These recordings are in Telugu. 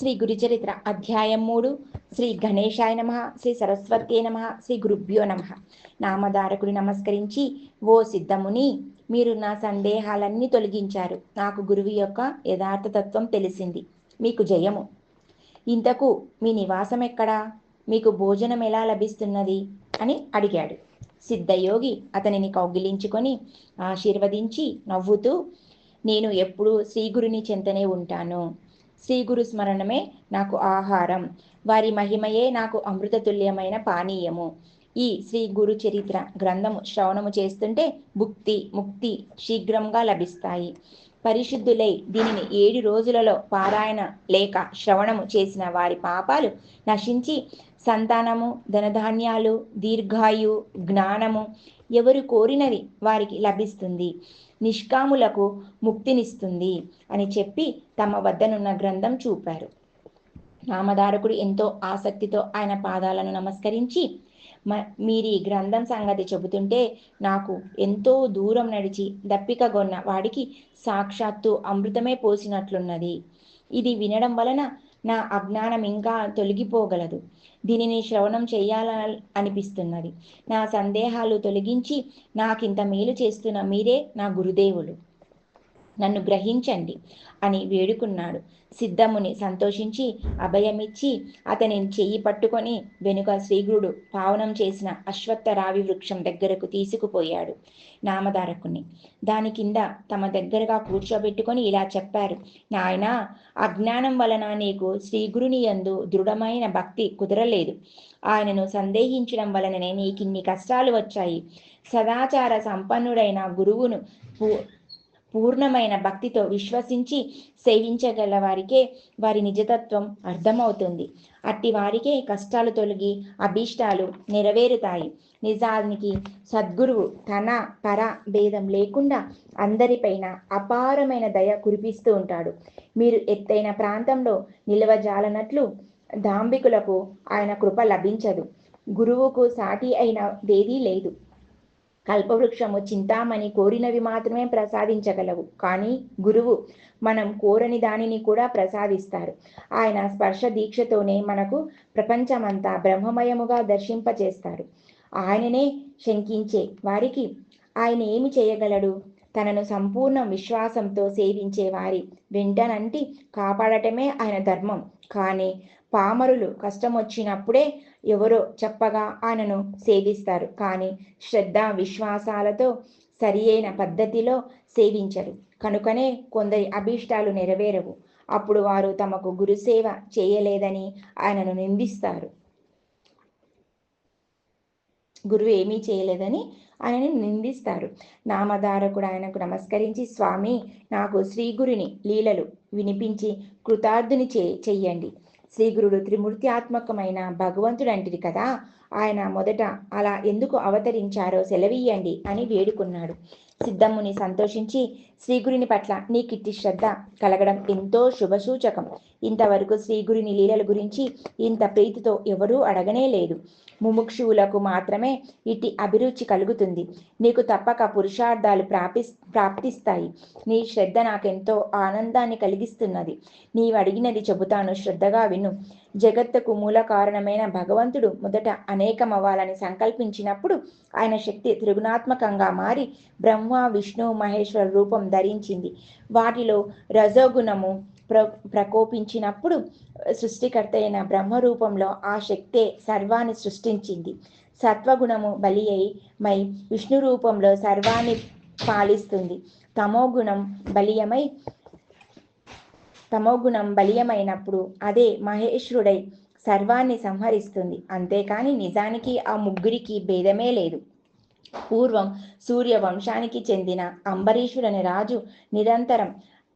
శ్రీ గురుచరిత్ర అధ్యాయం మూడు శ్రీ గణేశాయ నమ శ్రీ సరస్వతి నమ శ్రీ గురుభ్యో నమ. నామధారకుడు నమస్కరించి ఓ సిద్ధముని మీరు నా సందేహాలన్నీ తొలగించారు. నాకు గురువు యొక్క యథార్థ తత్వం తెలిసింది. మీకు జయము. ఇంతకు మీ నివాసం ఎక్కడా? మీకు భోజనం ఎలా లభిస్తున్నది? అని అడిగాడు. సిద్ధయోగి అతనిని కౌగిలించుకొని ఆశీర్వదించి నవ్వుతూ నేను ఎప్పుడూ శ్రీగురుని చెంతనే ఉంటాను. శ్రీగురు స్మరణమే నాకు ఆహారం. వారి మహిమయే నాకు అమృతతుల్యమైన పానీయము. ఈ శ్రీ గురు చరిత్ర గ్రంథము శ్రవణము చేస్తుంటే భుక్తి ముక్తి శీఘ్రంగా లభిస్తాయి. పరిశుద్ధులై దీనిని ఏడు రోజులలో పారాయణ లేక శ్రవణము చేసిన వారి పాపాలు నశించి సంతానము ధనధాన్యాలు దీర్ఘాయు జ్ఞానము ఎవరు కోరినది వారికి లభిస్తుంది. నిష్కాములకు ముక్తినిస్తుంది అని చెప్పి తమ వద్దనున్న గ్రంథం చూపారు. నామధారకుడు ఎంతో ఆసక్తితో ఆయన పాదాలను నమస్కరించి మీరు ఈ గ్రంథం సంగతి చెబుతుంటే నాకు ఎంతో దూరం నడిచి దప్పికగొన్న వాడికి సాక్షాత్తు అమృతమే పోసినట్లున్నది. ఇది వినడం వలన నా అజ్ఞానం ఇంకా తొలగిపోగలదు. దీనిని శ్రవణం చేయాలని అనిపిస్తున్నది. నా సందేహాలు తొలగించి నాకింత మేలు చేస్తున్న మీరే నా గురుదేవులు. నన్ను గ్రహించండి అని వేడుకున్నాడు. సిద్ధముని సంతోషించి అభయమిచ్చి అతని చెయ్యి పట్టుకొని వెనుక శ్రీగురుడు పావనం చేసిన అశ్వత్థ రావి వృక్షం దగ్గరకు తీసుకుపోయాడు నామధారకుని దాని కింద తమ దగ్గరగా కూర్చోబెట్టుకొని ఇలా చెప్పారు నాయన అజ్ఞానం వలన నీకు శ్రీగురుని యందు దృఢమైన భక్తి కుదరలేదు. ఆయనను సందేహించడం వలననే నీకిన్ని కష్టాలు వచ్చాయి. సదాచార సంపన్నుడైన గురువును పూర్ణమైన భక్తితో విశ్వసించి సేవించగల వారికే వారి నిజతత్వం అర్థమవుతుంది. అట్టి వారికే కష్టాలు తొలగి అభీష్టాలు నెరవేరుతాయి. నిజానికి సద్గురువు తన పర భేదం లేకుండా అందరిపైన అపారమైన దయ కురిపిస్తూ ఉంటాడు. మీరు ఎత్తైన ప్రాంతంలో నిలవజాలనట్లు దాంబికులకు ఆయన కృప లభించదు. గురువుకు సాటి అయిన దేదీ లేదు. కల్పవృక్షము చింతామణి కోరినవి మాత్రమే ప్రసాదించగలవు. కానీ గురువు మనం కోరని దానిని కూడా ప్రసాదిస్తారు. ఆయన స్పర్శ దీక్షతోనే మనకు ప్రపంచమంతా బ్రహ్మమయముగా దర్శింపచేస్తారు ఆయననే శంకించే వారికి ఆయన ఏమి చేయగలడు? తనను సంపూర్ణ విశ్వాసంతో సేవించే వారి వెంటనంటి కాపాడటమే ఆయన ధర్మం. కానీ పామరులు కష్టం వచ్చినప్పుడే ఎవరో చెప్పగా ఆయనను సేవిస్తారు. కానీ శ్రద్ధ విశ్వాసాలతో సరి అయిన పద్ధతిలో సేవించరు. కనుకనే కొందరి అభీష్టాలు నెరవేరవు. అప్పుడు వారు తమకు గురుసేవ చేయలేదని ఆయనను నిందిస్తారు. గురువు ఏమీ చేయలేదని ఆయనని నిందిస్తారు. నామధారకుడు ఆయనకు నమస్కరించి స్వామి నాకు శ్రీగురుని లీలలు వినిపించి కృతార్థుని చే చెయ్యండి. శ్రీగురుడు త్రిమూర్త్యాత్మకమైన భగవంతుడు అంటిది కదా. ఆయన మొదట అలా ఎందుకు అవతరించారో సెలవీయండి అని వేడుకున్నాడు. సిద్ధముని సంతోషించి శ్రీగురిని పట్ల నీకిట్టి శ్రద్ధ కలగడం ఎంతో శుభసూచకం. ఇంతవరకు శ్రీగురిని లీలల గురించి ఇంత ప్రీతితో ఎవరూ అడగనే లేదు. ముముక్షువులకు మాత్రమే ఇటు అభిరుచి కలుగుతుంది. నీకు తప్పక పురుషార్థాలు ప్రాపి ప్రాప్తిస్తాయి. నీ శ్రద్ధ నాకెంతో ఆనందాన్ని కలిగిస్తున్నది. నీవు అడిగినది చెబుతాను శ్రద్ధగా విను. జగత్తుకు మూల కారణమైన భగవంతుడు మొదట అనేకమవ్వాలని సంకల్పించినప్పుడు ఆయన శక్తి త్రిగుణాత్మకంగా మారి బ్రహ్మ విష్ణు మహేశ్వర రూపం ధరించింది. వాటిలో రజోగుణము ప్ర ప్రకోపించినప్పుడు సృష్టికర్త అయిన బ్రహ్మ రూపంలో ఆ శక్తే సర్వాన్ని సృష్టించింది. సత్వగుణము బలి అయి మై విష్ణు రూపంలో సర్వాన్ని పాలిస్తుంది. తమోగుణం బలియమై తమోగుణం బలియమైనప్పుడు అదే మహేశ్వరుడై సర్వాన్ని సంహరిస్తుంది. అంతేకాని నిజానికి ఆ ముగ్గురికి భేదమే లేదు. పూర్వం సూర్య వంశానికి చెందిన అంబరీషుడని రాజు నిరంతరం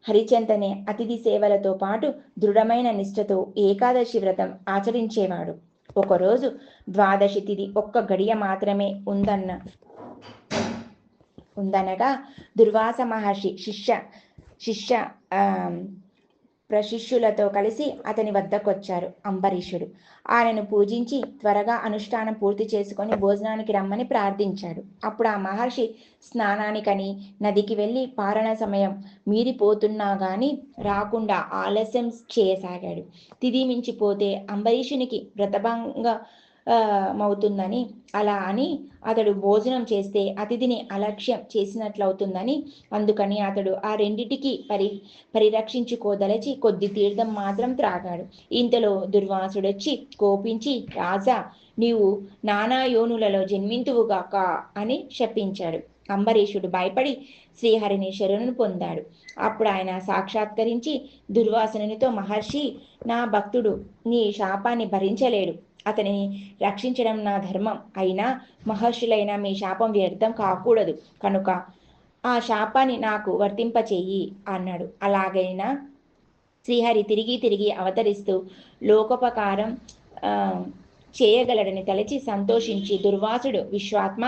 హరిచందనే అతిథి సేవలతో పాటు దృఢమైన నిష్ఠతో ఏకాదశి వ్రతం ఆచరించేవాడు. ఒకరోజు ద్వాదశి తిథి ఒక్క గడియ మాత్రమే ఉందన్న ఉందనగా దుర్వాస మహర్షి శిష్య శిష్య ప్రశిష్యులతో కలిసి అతని వద్దకొచ్చారు అంబరీషుడు. ఆయనను పూజించి త్వరగా అనుష్ఠానం పూర్తి చేసుకొని భోజనానికి రమ్మని ప్రార్థించాడు. అప్పుడు ఆ మహర్షి స్నానానికని నదికి వెళ్ళి పారణ సమయం మీరిపోతున్నా గాని రాకుండా ఆలస్యం చేయసాగాడు. తిది మించిపోతే అంబరీషునికి వ్రతభంగ అవుతుందని అలా అని అతడు భోజనం చేస్తే అతిథిని అలక్ష్యం చేసినట్లవుతుందని. అందుకని అతడు ఆ రెండిటికి పరి పరిరక్షించుకోదలచి కొద్ది తీర్థం మాత్రం త్రాగాడు. ఇంతలో దుర్వాసుడొచ్చి కోపించి రాజా నీవు నానా యోనులలో జన్మింతువుగాక అని శపించాడు. అంబరీషుడు భయపడి శ్రీహరిని శరణును పొందాడు. అప్పుడు ఆయన సాక్షాత్కరించి దుర్వాసనునితో మహర్షి నా భక్తుడు నీ శాపాన్ని భరించలేడు. అతనిని రక్షించడం నా ధర్మం. అయినా మహర్షులైన మీ శాపం వ్యర్థం కాకూడదు. కనుక ఆ శాపాన్ని నాకు వర్తింపచేయి అన్నాడు. అలాగైనా శ్రీహరి తిరిగి తిరిగి అవతరిస్తూ లోకోపకారం చేయగలడని తలచి సంతోషించి దుర్వాసుడు విశ్వాత్మ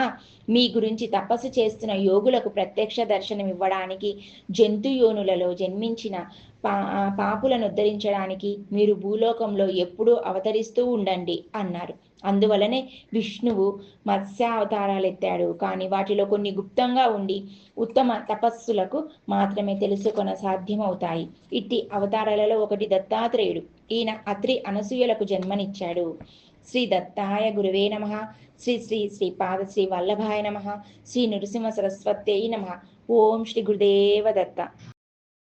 మీ గురించి తపస్సు చేస్తున్న యోగులకు ప్రత్యక్ష దర్శనం ఇవ్వడానికి జంతుయోనులలో జన్మించిన పా పాపులను ఉద్ధరించడానికి మీరు భూలోకంలో ఎప్పుడూ అవతరిస్తూ ఉండండి అన్నారు. అందువలనే విష్ణువు మత్స్యావతారాలు ఎత్తాడు కానీ వాటిలో కొన్ని గుప్తంగా ఉండి ఉత్తమ తపస్సులకు మాత్రమే తెలుసుకొన సాధ్యమవుతాయి. ఇట్టి అవతారాలలో ఒకటి దత్తాత్రేయుడు. ఈయన అత్రి అనసూయలకు జన్మనిచ్చాడు. శ్రీ దత్తాయ గురువే నమ శ్రీ శ్రీ శ్రీ పాద శ్రీ వల్లభాయ నమ శ్రీ నృసింహ సరస్వత్యై నమ ఓం శ్రీ గురుదేవ దత్త